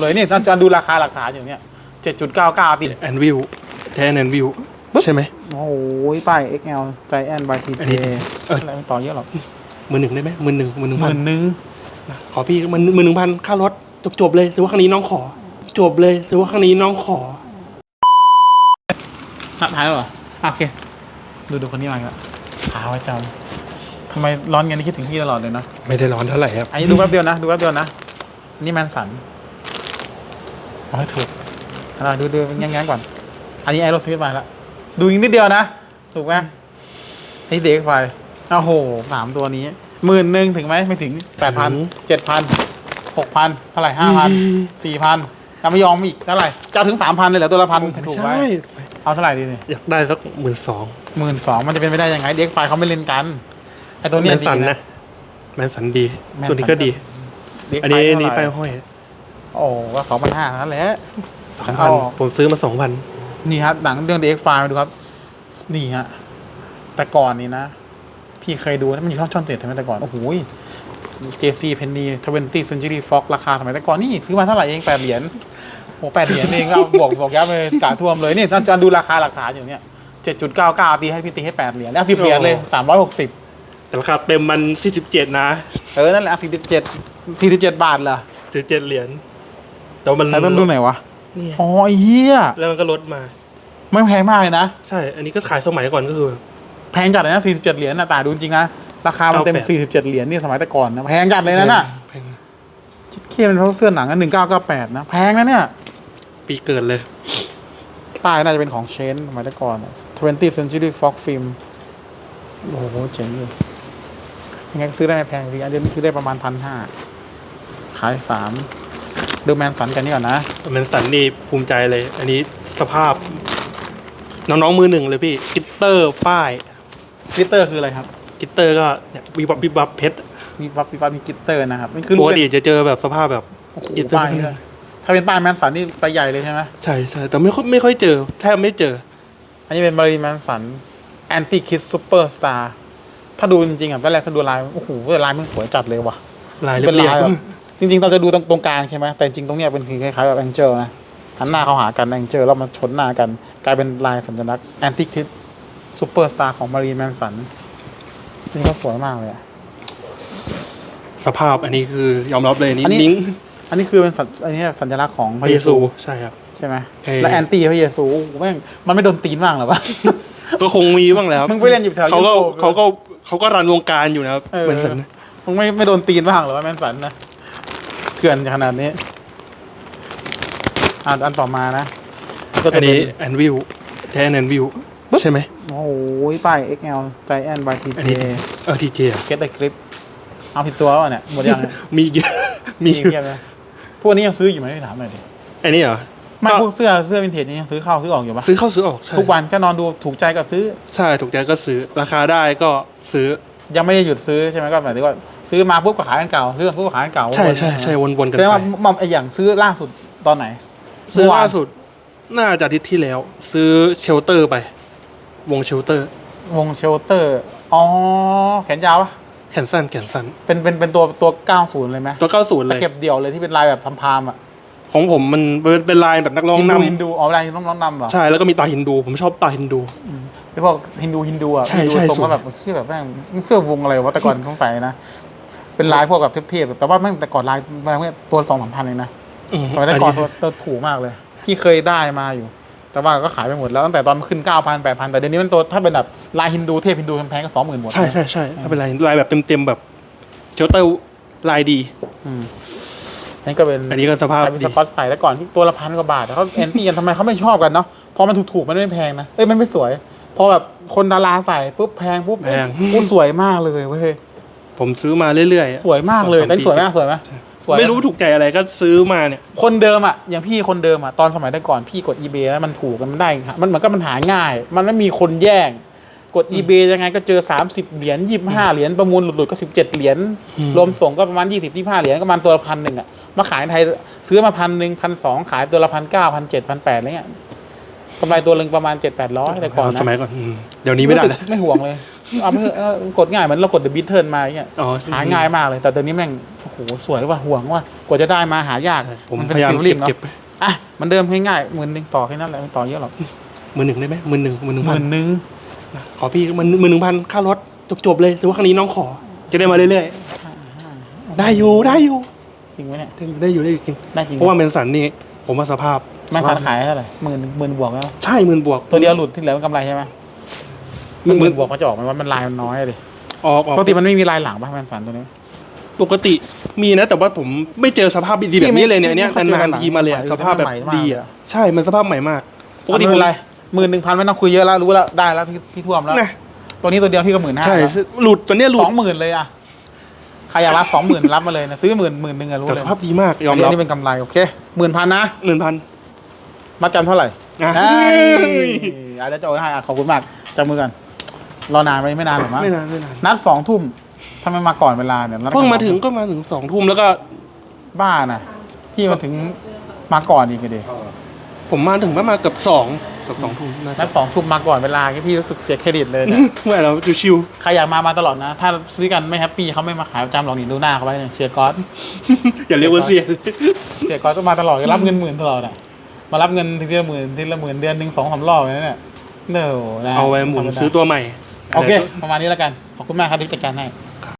เลยนี่อาจารย์ดูราคาหลักฐานอยู่เนี่ยเจ็ดจุดเก้าเก้าปีแอนวิวแทนแอนวิวใช่ไหมโอ้โหป้าย XL Giant by อัน TJ นี้เอออะไรไม่ต่อเยอะหรอกมือหนึ่งได้ไหมมือหนึ่งมือหนึ่งหพัมื่นนหนึ่งขอพี่มือมือหนึ่งพันค่ารถจบจบๆเลยถือว่าครั้งนี้น้องขอ จบเลยถือว่าครั้งนี้น้องขอนัดท้ายแล้วเหรออะโอเค ดูดูคนนี้มาอีกแล้วขาไว้จำทำไมร้อนเงินนี่คิดถึงพี่ตลอดเลยนะไม่ได้ร้อนเท่าไหร่ครับอันนี้ดูแป๊บเดียวนะ ดูแป๊บเดียวนะ นี่แมนสัน เอาให้ถูกอะดูดูแง่ๆก่อน อันนี้ไอโรสมิธมาแล้วดูอีกนิดเดียวนะ ถูกไหมไอเด็กไฟโอ้โหสามตัวนี้หมื่นหนึ่งถึงไหมไม่ถึงแปดพันเจ็ดพันหกพันเท่าไหร่ห้าพันสี่พันยังไม่ยอมอีกเท่าไหร่จะเอาถึงสามพันเลยเหรอตัวละพันไม่ถูกใช่ไหมเอาเท่าไหร่ดีเนี่ยอยากได้สักหมื่นสองหมื่นสองมันจะเป็นไปได้ยังไง เด็กไฟเขาไม่เล่นกันไอตัวแมเนี้ยนสันดีนะแมนสันดีแมนสันตัวนี้ก็ดีเด็กอันไฟนี้อันเท่านี้ไหป้าร่ยห้อย โอ้ก็สองพันห้านั่นแหละ สองพันเอา ผมซื้อมาสองพันนี่ครับหนังเรื่อง DX File มาดูครับ นี่ฮะแต่ก่อนนี่นะ พี่เคยดูนะมันอยู่ช่องช่องเจ็ดใช่ไหมแต่ก่อน โอ้โห JC Penny 20 Century Fox ราคาสมัยแต่ก่อนนี่ซื้อมาเท่าไหร่เองแปดเหรียญโอ้แปดเหรียญเองก็เอาบอกบอกย้ำเลยกาท่วมเลยนี่ท่านอาจารย์ดูราคาหลักฐานอยู่เนี่ยเจ็ดจุดเก้าเก้าตีให้พี่ตีให้แปดเหรียญแล้วสิบเหรียญเลยสามร้อยหกสิบแต่ราคาเต็มมันสี่สิบเจ็ดนะเออนั่นแหละสี่สิบเจ็ดสี่สิบเจ็ดบาทเหรอสี่สิบเจ็ดเหรียญ แต่ว่ามันแต่ต้องดูไหนอยวะ เนี่ยอ๋อไอ้เหี้ยแล้วมันก็ลดมา ไม่แพงมากเลยนะ ใช่ อันนี้ก็ขายสมัยก่อนก็คือแบบ แพงจัดเลยนะ 47 เหรียญนะแต่ดูจริงๆนะ ราคามันเต็ม98 47 เหรียญนี่สมัยแต่ก่อนนะ แพงจัดเลยนะน่ะแพงคิดเคียเป็นเพราะเสื้อหนังนะ1998 นะ แพงนะเนี่ย ปีเกิดเลยป้ายน่าจะเป็นของเชนสมัยแต่ก่อนนะ20 Century Fox Film โอ้โหเจ๋งอยู่ยังไงก็ซื้อได้ไม่แพงดีอันเดียวซื้อได้ประมาณพันห้าขายสาม ดูแมนสันกันนี่ก่อนนะแมนสันนี่ภูมิใจเลย อันนี้สภาพ น้องๆมือหนึ่งเลยพี่กิตเตอร์ป้ายกลิตเตอร์คืออะไรครับกิตเตอร์ก็เนี่ยวิบวับวิบวับเพชรมีวับมีวับมีกลิตเตอร์นะครับนี่คือปกติจะเจอแบบสภาพแบบโอ้โหกิตเตอร์ป้ายเนี่ยถ้าเป็นป้ายแมนสันนี่ไปใหญ่เลยใช่ไหมใช่ใช่แต่ไม่ค่อยไม่ค่อยเจอ แทบไม่เจอ อันนี้เป็นมารีแมนสันแอนตี้คิดซูเปอร์สตาร์ถ้าดูจริงๆอะแรกๆถ้าดูลายโอ้โหลายมันสวยจัดเลยว่ะลายเป็นเรียบลายๆแบบ จริงๆ เราจะดูตรงตรงกลางใช่ไหมแต่จริงๆตรงเนี้ยเป็นคือคล้ายๆแบบแองเจิลนะหันหน้าเข้าหากันแองเจิลแล้วมันชนหน้ากัน กลายเป็นลายสัญลักษณ์แอนตี้คิดซูเปอร์สตาร์ของมารีแมนสันนี่ก็สวยมากเลยอะ สภาพอันนี้คือยอมรับเลยอันนี้อันนี้ นิ้งอันนี้คือเป็นสัญอันนี้สัญลักษณ์ของพพระระเยเยซูซูใช่ครับ ใช่ไหมเฮ้ย และแอนตี้พระเยซูโอ้โหแม่งมันไม่โดนตีนบ้างเหรอวะ ก็คงมีบ้างแล้วมึงไปเล่นอยู่แถวเขาก็ยุโรปเขาก็เขาก็รันวงการอยู่นะครับเออ เหมือนสันนะมึงไม่ไม่โดนตีนบ้างเหรอวะแมนสันนะ เถื่อนขนาดนี้อะอันต่อมานะ ก็อัจะนเป็นี้นแอนวิวแทนแอนวิวใช่ไหม โอ้โหป้าย XL Giant by อัน TJ นี้ เออทีเจ Get the grip เอาผิดตัววะเนี่ยหมดยังเนี่ยมีเยอะมีมีเพียบเลยพวกนี้ยังซื้ออยู่ไหมถามหน่อยดิอันนี้เหรอไม่ก็พวกเสื้อเสื้อวินเทจนี่ยังซื้อเข้าซื้อออกอยู่ปะซื้อเข้าซื้อออกใช่ทุกวันก็นอนดูถูกใจก็ซื้อ ใช่ถูกใจก็ซื้อราคาได้ก็ซื้อ ยังไม่ได้หยุดซื้อใช่ไหมก็หมายถึงว่า ซื้อมาปุ๊บก็ขายอันเก่า ซื้อปุ๊บก็ขายอันเก่าใช่ใช่ใช่วนๆกันแสดงไปว่ามัมไออย่างซื้อล่าสุดตอนไหนซื้อเมื่วล่านสุดน่าจะอาทิตย์ที่แล้ว ซื้อเชลเตอร์ไป วงเชลเตอร์ วงเชลเตอร์ อ๋อ แขนยาวปะแขนสั้นแขนสั้นเป็นเป็นเป็นตัวตัว 90 เลยไหมตัว 90 เลตะย เข็บเดี่ยวเลยที่เป็นลายแบบพามๆอะของผมมันเป็นเป็นลายแบบนักร้องฮินนดูฮินดูอ๋อลายน้องน้องนำเหรอำใช่แล้วก็มีตาฮินดู ผมชอบตาฮินดู ไอพวกฮินดูฮินดูอะใช่ฮินดูใช่ทรงสวย ก็แบบที่แบบแม่งเสื้อวงอะไรวะแต่ก่อนต้องใส่นะ เป็นลายพวกแบบเทียบๆแต่ว่าแม่งแต่ก่อนลายลายพวกเนี้ยตัวสองสามพันเองนะอืมสมัยแต่ก่อนนตัวนี้ตัวถูกมากเลยพี่เคยได้มาอยู่ แต่ว่าก็ขายไปหมดแล้วตั้งแต่ตอนมันขึ้นเก้าพันแปดพันแต่เดี๋ยวนี้มันตัวถ้าเป็นแบบลายฮินดูเทพฮินดูแพงๆก็สองหมื่นหมดใช่ใช่ใช่ถ้าเป็นลายลายแบบเต็มๆแบบเชลเตอร์ลายดีอืมนี่ก็เป็นอันนี้ก็สภาพกลายเป็นดีสกอตใส่แล้วก่อนที่ตัวละพันกว่าบาทแต่เขาแอนตี้กันทำไมเขาไม่ชอบกันเนาะพอมันถูกๆมันไม่แพงนะเอ้ยมันไม่สวยพอแบบคนดาราใส่ปุ๊บแพงปุ๊บแพงปุ๊บสวยมากเลยเว้ย ผมซื้อมาเรื่อยๆสวยมากเลยสองแต่ปีสวยมากสวยไหมสวยไม่รู้ถูกใจอะไรก็ซื้อมาเนี่ย คนเดิมอะอย่างพี่คนเดิมอะตอนสมัยแต่ก่อนพี่กด eBay แล้วมันถูกกันมันได้ มันเหมือนก็มันหาง่าย มันไม่มีคนแย่ง กด eBay ยังไงก็เจอ 30 เหรียญ25 เหรียญประมูลหลุดๆ ก็ 17 เหรียญอืมรวมส่งก็ประมาณ 20 25 เหรียญก็ประมาณตัวละพันหนึ่งอะมาขายในไทยซื้อมาพันหนึ่งพันสองขายตัวละพันเก้าพันเจ็ดพันแปดอะไรเงี้ยกำไรตัวหนึ่งประมาณเจ็ดแปดร้อยแต่ก่อนนะสมัยก่อนอืมเดี๋ยวนี้ไม่ได้รู้สึแล้วไม่ห่วงเลย เอาไปเถอะเออกดง่ายเหมือนเรากด The Beat Turn มาอย่างเงี้ยอ๋อหาง่ายมากเลย แต่ตัวนี้แม่งโอ้โหสวยว่ะห่วงว่ะกว่าจะได้มาหายากผมนเป็นพยายามฟิลลิ่เก็งบเนาะเก็บอะมันเดิมง่ายๆหมื่นหนึ่งต่อแค่นั้นแหละไม่ต่อเยอะหรอกมือหนึ่งได้ไหมมือหนึ่งมือหนึ่งหพันมื่นหนึ่งนะขอพี่มันมือหนึ่งพันค่ารถจบจบๆเลยแต่ว่าครั้งนี้น้องขอ จะได้มาเรื่อยๆได้อยู่ได้อยู่จริงไหมเนี่ยได้อยู่ได้อยู่ได้อยู่จริงได้จริงเพราะว่าเมนสันนี่ผมว่าสภาพแม่งสภขาพยขายเท่าไหร่หมื่นหมื่นบวกแล้วใช่หมื่นบวก ตัวเดียวหลุดที่เหลือมันกำไรใช่ไหม หมื่นหมื่นบวกเขาจะออกไหมว่ามันลายมันน้อยอะดิออกออกปกติมันไม่มีลายหลังป่ะแมนสันตัวนี้ ปกติมีนะ แต่ว่าผมไม่เจอสภาพดีๆแบบนี้เลยเนี่ยพี่เนี่ยไม่เคยเจอนานๆทีมาเลยอะใหม่สภาพแบบใหม่มากดีเลยอะอะใช่มันสภาพใหม่มากปปกกติติผมเป็นไรหมื่นหนึ่งพันไม่ต้องคุยเยอะแล้วรู้แล้วได้แล้วพี่พี่ท่วมแล้วนะตัวนี้ตัวเดียวพี่ก็หมื่นห้าใช่หลุดตัวเนี้ยหลุสดองหมื่นเลยอะใครอยากรับสองหมื่นรับมาเลยนะซื้อหมื่นหมื่นหนึ่งอะรู้แต่เลสยภาพดีมากยอมอันรับนี้เป็นกำไรโอเคหมื่นพันนะหนึ่งพันมัดจำเท่าไหร่อะเฮ้ยอาจจะโจทย์ให้อะขอบคุณมากจับมือกัน รอนานไหมไม่นานหรอกมั้งไม่นานไม่นานนัดสองทุ่มทำไมมาก่อนเวลาเนี่ยนัดเพิ่งมาถึงก็มาถึงสองทุ่มแล้วก็บ้าน่ะพี่มาถึงมาก่อนอีกเลยผมมาถึงประมาณเกือบสองเกือบสองทุ่มน่านัจะดสองทุ่มมาก่อนเวลาพี่รู้สึกเสียเครดิตเลยเนี่ยไม่เราชิวใครอยากมามาตลอดนะ ถ้าซื้อกันไม่แฮปปี้เขาไม่มาขายประจำหรอกนี่ดูหน้าเขาไว้เนี่ยเสียก๊อตๆอย่าเรียกว่าเสียเสียก๊อตก็มาตลอดรับเงินหมื่นตลอดอะมารับเงินทีละหมื่นทีละหมื่นเดือนหนึ่งสองสามรอบเลยนะเนี่ยเนอะนะเอาไว้หมุนซื้อตัวใหม่ โอเค ประมาณนี้แล้วกัน ขอบคุณมากครับที่จัดการให้